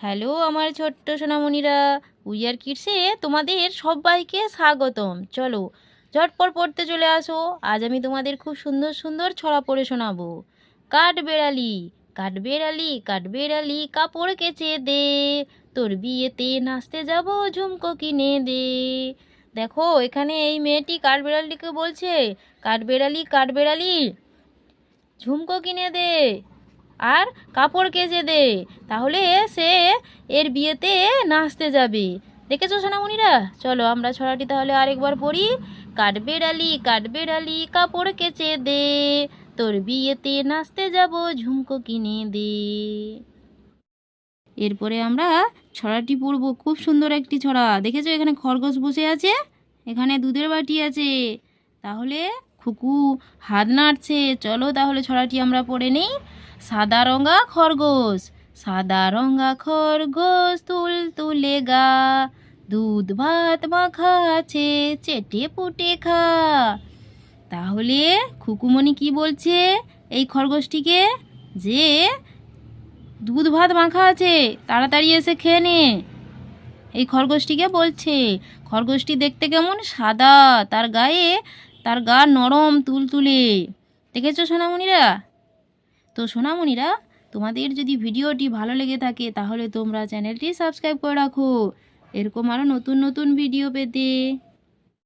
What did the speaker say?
Hello আমার ছোট্ট সোনামণিরা উইয়ার কিডসে তোমাদের সবাইকে স্বাগতম। চলো, ঝটপট পড়তে চলে আসো। আজ আমি তোমাদের খুব সুন্দর সুন্দর ছড়া পড়ে শোনাবো। কাঠ বেড়ালি কাঠ বেড়ালি কাঠ বেড়ালি কাপড় কেচে দে। তোর বিয়েতে নাচতে যাব, ঝুমকো কিনে দে। দেখো, এখানে এই মেয়েটি কাঠ বেড়ালিকে বলছে কাঠ বেড়ালি কাঠ বেড়ালি ঝুমকো কিনে দে। আর কাপড় কেচে দে, তাহলে সে এর বিয়েতে নাচতে যাবে। দেখেছ সোনামণিরা? চলো আমরা ছড়াটি তাহলে আরেকবার পড়ি। কাঠবেড়ালি কাঠবেড়ালি কাপড় কেচে দে, তোর বিয়েতে নাচতে যাব, ঝুমকো কিনে দে। এরপরে আমরা ছড়াটি পড়ব, খুব সুন্দর একটি ছড়া। দেখেছ এখানে খরগোশ বসে আছে? এখানে দুধের বাটি আছে। তাহলে খুকু হাত নাড়ছে। চলো তাহলে ছড়াটি আমরা পড়ে নেই। সাদা রঙা খরগোশ, সাদা রঙা খরগোশ তুল তুলে গা। দুধ ভাত মাখা আছে, চেটে পুটে খা। তাহলে খুকুমণি কি বলছে এই খরগোশটিকে? যে দুধ ভাত মাখা আছে, তাড়াতাড়ি এসে খেয়ে নে। এই খরগোশটিকে বলছে। খরগোশটি দেখতে কেমন সাদা, তার গায়ে তার গা নরম তুলতুলে। দেখেছ সোনামণিরা? তো সোনামণিরা, তোমাদের যদি ভিডিওটি ভালো লেগে থাকে, তাহলে তোমরা চ্যানেলটি সাবস্ক্রাইব করে রাখো। এরকম আরও নতুন নতুন ভিডিও পেতে।